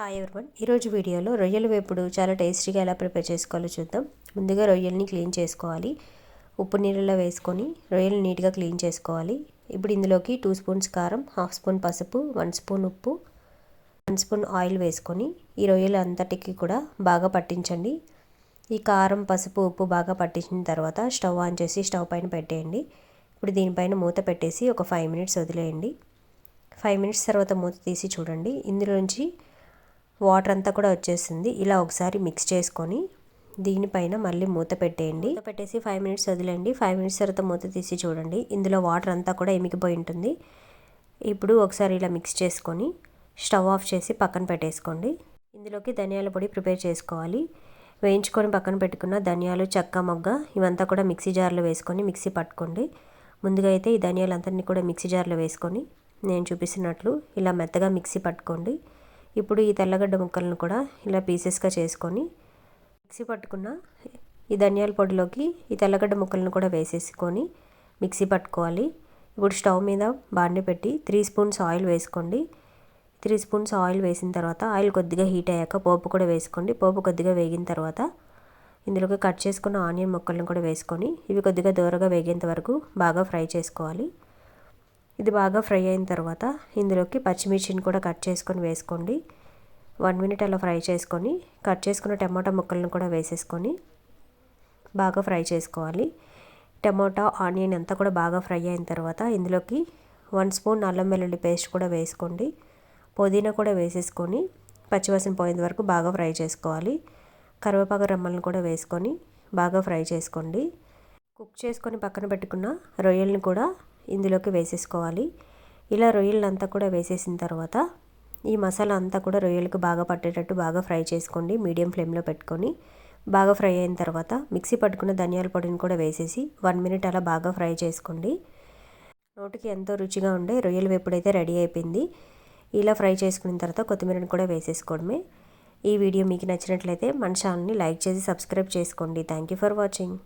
Hi everyone ఈరోజు వీడియోలో రొయ్యల వేపుడు చాలా టేస్టీగా ఎలా ప్రిపేర్ చేసుకోవాలో చూద్దాం. ముందుగా రొయ్యల్ని క్లీన్ చేసుకోవాలి. ఉప్పు నీళ్ళలో వేసుకొని రొయ్యలు నీట్గా క్లీన్ చేసుకోవాలి. ఇప్పుడు ఇందులోకి టూ స్పూన్స్ కారం హాఫ్ స్పూన్ పసుపు వన్ స్పూన్ ఉప్పు వన్ స్పూన్ ఆయిల్ వేసుకొని ఈ రొయ్యలు అంతటికి కూడా బాగా పట్టించండి. ఈ కారం పసుపు ఉప్పు బాగా పట్టించిన తర్వాత స్టవ్ ఆన్ చేసి స్టవ్ పైన పెట్టేయండి. ఇప్పుడు దీనిపైన మూత పెట్టేసి ఒక ఫైవ్ మినిట్స్ వదిలేయండి. ఫైవ్ మినిట్స్ తర్వాత మూత తీసి చూడండి. ఇందులోంచి వాటర్ అంతా కూడా వచ్చేసింది. ఇలా ఒకసారి మిక్స్ చేసుకొని దీనిపైన మళ్ళీ మూత పెట్టేయండి. మూత పెట్టేసి ఫైవ్ మినిట్స్ వదిలేండి ఫైవ్ మినిట్స్ తర్వాత మూత తీసి చూడండి. ఇందులో వాటర్ అంతా కూడా ఎమికిపోయి ఉంటుంది. ఇప్పుడు ఒకసారి ఇలా మిక్స్ చేసుకొని స్టవ్ ఆఫ్ చేసి పక్కన పెట్టేసుకోండి. ఇందులోకి ధనియాల పొడి ప్రిపేర్ చేసుకోవాలి. వేయించుకొని పక్కన పెట్టుకున్న ధనియాలు చెక్క మొగ్గ ఇవంతా కూడా మిక్సీ జార్లో వేసుకొని మిక్సీ పట్టుకోండి. ముందుగా అయితే ఈ ధనియాలంతటిని కూడా మిక్సీ జార్లో వేసుకొని నేను చూపిస్తున్నట్లు ఇలా మెత్తగా మిక్సీ పట్టుకోండి. ఇప్పుడు ఈ తెల్లగడ్డ ముక్కలను కూడా ఇలా పీసెస్గా చేసుకొని మిక్సీ పట్టుకున్న ఈ ధనియాల పొడిలోకి ఈ తెల్లగడ్డ ముక్కలను కూడా వేసేసుకొని మిక్సీ పట్టుకోవాలి. ఇప్పుడు స్టవ్ మీద బాండి పెట్టి త్రీ స్పూన్స్ ఆయిల్ వేసుకోండి. త్రీ స్పూన్స్ ఆయిల్ వేసిన తర్వాత ఆయిల్ కొద్దిగా హీట్ అయ్యాక పోపు కూడా వేసుకోండి. పోపు కొద్దిగా వేగిన తర్వాత ఇందులోకి కట్ చేసుకున్న ఆనియన్ ముక్కలను కూడా వేసుకొని ఇవి కొద్దిగా దూరగా వేగేంత వరకు బాగా ఫ్రై చేసుకోవాలి. ఇది బాగా ఫ్రై అయిన తర్వాత ఇందులోకి పచ్చిమిర్చిని కూడా కట్ చేసుకొని వేసుకోండి. వన్ మినిట్ అలా ఫ్రై చేసుకొని కట్ చేసుకున్న టమాటా ముక్కలను కూడా వేసేసుకొని బాగా ఫ్రై చేసుకోవాలి. టమాటా ఆనియన్ అంతా కూడా బాగా ఫ్రై అయిన తర్వాత ఇందులోకి వన్ స్పూన్ అల్లం వెల్లుల్లి పేస్ట్ కూడా వేసుకోండి. పుదీనా కూడా వేసేసుకొని పచ్చివాసన పోయేంత వరకు బాగా ఫ్రై చేసుకోవాలి. కరివేపాకు రమ్మలను కూడా వేసుకొని బాగా ఫ్రై చేసుకోండి. కుక్ చేసుకొని పక్కన పెట్టుకున్న రొయ్యలను కూడా ఇందులోకి వేసేసుకోవాలి. ఇలా రొయ్యలంతా కూడా వేసేసిన తర్వాత ఈ మసాలా అంతా కూడా రొయ్యలకు బాగా పట్టేటట్టు బాగా ఫ్రై చేసుకోండి. మీడియం ఫ్లేమ్లో పెట్టుకొని బాగా ఫ్రై అయిన తర్వాత మిక్సీ పట్టుకున్న ధనియాల పొడిని కూడా వేసేసి వన్ మినిట్ అలా బాగా ఫ్రై చేసుకోండి. నోటికి ఎంతో రుచిగా ఉండే రొయ్యల వేపుడైతే రెడీ అయిపోయింది. ఇలా ఫ్రై చేసుకున్న తర్వాత కొత్తిమీరని కూడా వేసేసుకోవడమే. ఈ వీడియో మీకు నచ్చినట్లయితే మన ఛానల్ని లైక్ చేసి సబ్స్క్రైబ్ చేసుకోండి. Thank you for watching.